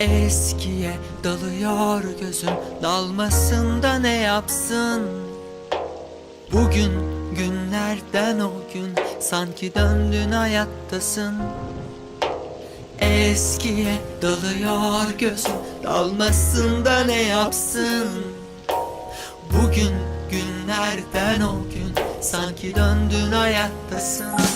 Eskiye dalıyor gözüm dalmasında ne yapsın? Bugün günlerden o gün sanki döndün hayattasın. Eskiye dalıyor gözüm dalmasında ne yapsın? Bugün günlerden o gün sanki döndün hayattasın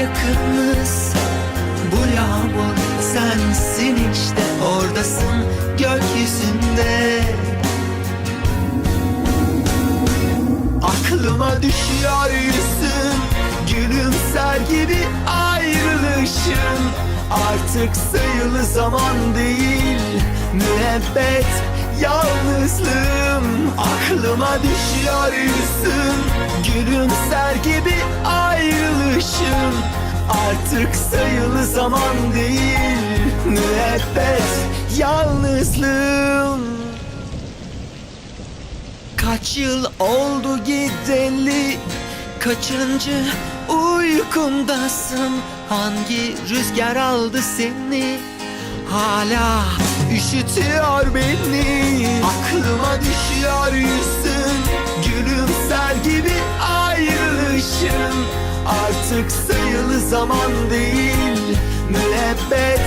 yakınız. Bu yağmur sensin işte oradasın gökyüzünde. Aklıma düşüyor yüzün Gülümser gibi ayrılışın. Artık sayılı zaman değil Müebbet yalnızlığım. Aklıma düşüyor yüzün Gülümser gibi ayrılışın Artık sayılı zaman değil. Müebbet yalnızlığım. Kaç yıl oldu gideli? Kaçıncı uykundasın? Hangi rüzgar aldı seni? Hala üşütüyor beni. Aklıma düşüyor yüzün. Gülümser gibi Artık sayılı zaman değil Müebbet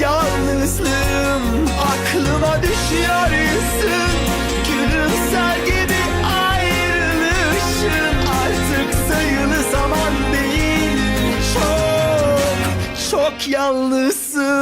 yalnızlığım. Aklıma düşüyor yüzün Gülümser gibi ayrılışın Artık sayılı zaman değil Çok çok yalnızsın